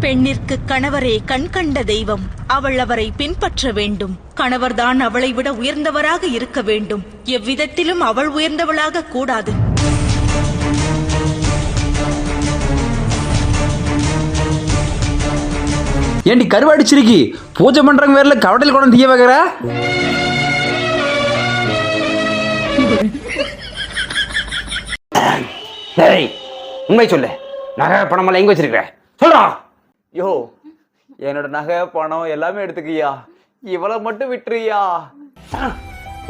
பெண்ணிற்கு கணவரே கண் கண்ட தெய்வம். அவள் அவரை பின்பற்ற வேண்டும். கணவர்தான் அவளை விட உயர்ந்தவராக இருக்க வேண்டும். எவ்விதத்திலும் அவள் உயர்ந்தவளாக கூடாது. ஏண்டி கருவாடிச்சிருக்கி பூஜை பண்றவங்க பேர்ல கவட்டையில் கொண்டு தீய வைக்கிற? டேய் உண்மை சொல்லு. நகை பணமெல்லாம் எங்க வச்சிருக்கிற? சொல்றா. யோ என்னோட நகை பணம் எல்லாமே எடுத்துக்கியா? இவளை மட்டும் விட்டுறியா?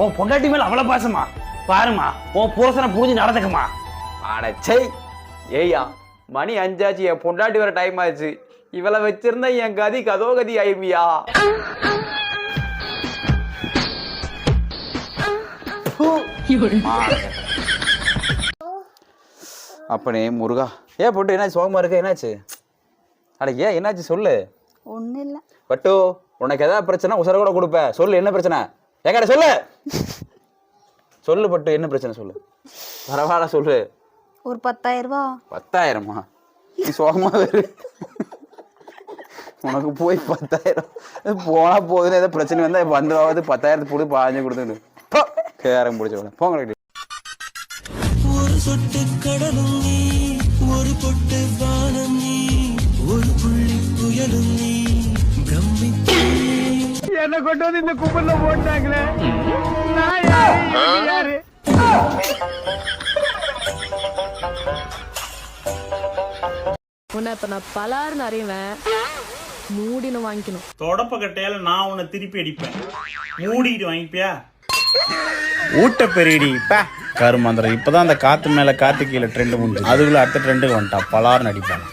உன் பொண்டாட்டி மேல அவ்வளவு பாசமா? பாருமா உன் புருஷனை புரிஞ்சு நடந்துக்குமா அடச்சை ஏய்யா மணி அஞ்சாச்சு என் பொண்டாட்டி வர டைம் ஆச்சு. இவளை வச்சிருந்தா என் கதி கதோ கதி ஆயிருமியா அப்பனே முருகா. ஏன் போட்டு என்னாச்சு? சோகமா இருக்க என்னாச்சு? அட ஏன்? என்னாச்சு? சொல்லு. ஒன்றும் இல்லை பட்டு உனக்கு எதாவது பிரச்சனை உசர கூட கொடுப்பேன் சொல்லு என்ன பிரச்சனை? எங்கட சொல்லு. சொல்லு பட்டு என்ன பிரச்சனை சொல்லு. பரவாயில்ல சொல்லு. ஒரு பத்தாயிரம் ரூபா பத்தாயிரமா? நீ சோகமா வேறு உனக்கு போய் பத்தாயிரம். போனா போகுதுன்னு ஏதோ பிரச்சனை வந்தா வந்துடாவது பத்தாயிரத்து போட்டு பாஞ்சு கொடுத்துடு கேரம் பிடிச்ச போங்க ஒரு சொட்டு கடலும் நீ ஒரு பொட்டு வானம் நீ. புயலும் நீ பிரமித்து என்ன கொண்டு வந்து இந்த கும்பல்ல போட்டாங்களே? நான் யாரு? இவங்க யாரு? உன்னை இப்ப நான் பலாருன்னு அறிவேன். மூடின்னு வாங்கிக்கணும். தொடப்ப கட்டையால நான் உன்னை திருப்பி அடிப்பேன். மூடிட்டு வாங்கிப்பியா? ஊட்ட பெரியடி பே. கருமாந்திரம் இப்பதான் அந்த காத்து மேல காத்து கீழே ட்ரெண்ட் முடிஞ்சு அதுக்குள்ள அடுத்த ட்ரெண்டுக்கு வந்துட்டான் பலார்னு அடிப்பான்